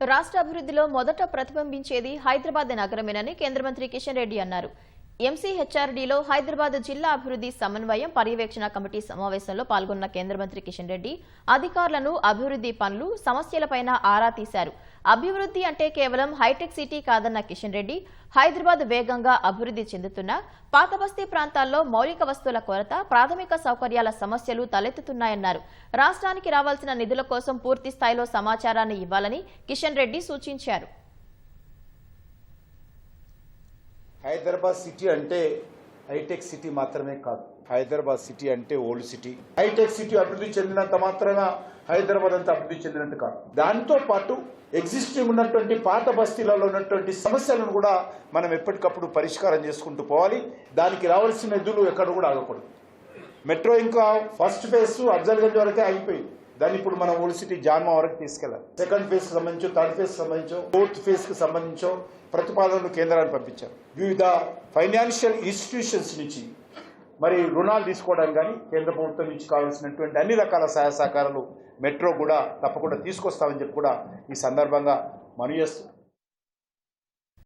రాష్ట్ర అభివృద్ధిలో మొదట ప్రతిబింబించేది హైదరాబాద్ నగరమేనని కేంద్ర మంత్రి కిషన్ రెడ్డి అన్నారు. ఎంసీహెచ్ఆర్డీలో హైదరాబాద్ జిల్లా అభివృద్ధి సమన్వయం పర్యవేక్షణ కమిటీ సమావేశంలో పాల్గొన్న కేంద్ర మంత్రి కిషన్ రెడ్డి అధికారులను అభివృద్ధి పనులు సమస్యలపైన ఆరా తీశారు. అభివృద్ధి అంటే కేవలం హైటెక్ సిటీ కాదన్న కిషన్ రెడ్డి హైదరాబాద్ వేగంగా అభివృద్ధి చెందుతున్న పాతబస్తీ ప్రాంతాల్లో మౌలిక వస్తువుల కొరత ప్రాథమిక సౌకర్యాల సమస్యలు తలెత్తుతున్నాయన్నారు. రాష్ట్రానికి రావాల్సిన నిధుల కోసం పూర్తి స్థాయిలో సమాచారాన్ని ఇవ్వాలని కిషన్ రెడ్డి సూచించారు. హైదరాబాద్ సిటీ అంటే హైటెక్ సిటీ మాత్రమే కాదు. హైదరాబాద్ సిటీ అంటే ఓల్డ్ సిటీ. హైటెక్ సిటీ అభివృద్ధి చెందినంత మాత్రాన హైదరాబాద్ అంతా అభివృద్ధి చెందినట్టు కాదు. దాంతో పాటు ఎగ్జిస్టింగ్ ఉన్నటువంటి పాత బస్తీలలో ఉన్నటువంటి సమస్యలను కూడా మనం ఎప్పటికప్పుడు పరిష్కారం చేసుకుంటూ పోవాలి. దానికి రావాల్సిన నిధులు ఎక్కడ కూడా ఆగకూడదు. మెట్రో ఇంకా ఫస్ట్ ఫేజ్ అఫ్జల్గంజ్ వరకే ఆగిపోయింది. దాన్ని ఇప్పుడు మనం ఓల్సిటీ సిటీ జాన్మా వరకు తీసుకెళ్ళాలి. సెకండ్ ఫేజ్కి థర్డ్ ఫేజ్ సంబంధించి ఫోర్త్ ఫేజ్కి ప్రతిపాదనలు కేంద్రాన్ని పంపించారు. వివిధ ఫైనాన్షియల్ ఇన్స్టిట్యూషన్స్ నుంచి మరి రుణాలు తీసుకోవడానికి కానీ కేంద్ర ప్రభుత్వం నుంచి కావాల్సినటువంటి అన్ని రకాల సహాయ సహకారాలు మెట్రో కూడా తప్పకుండా తీసుకొస్తామని చెప్పి కూడా ఈ సందర్భంగా మనవి చేస్తూ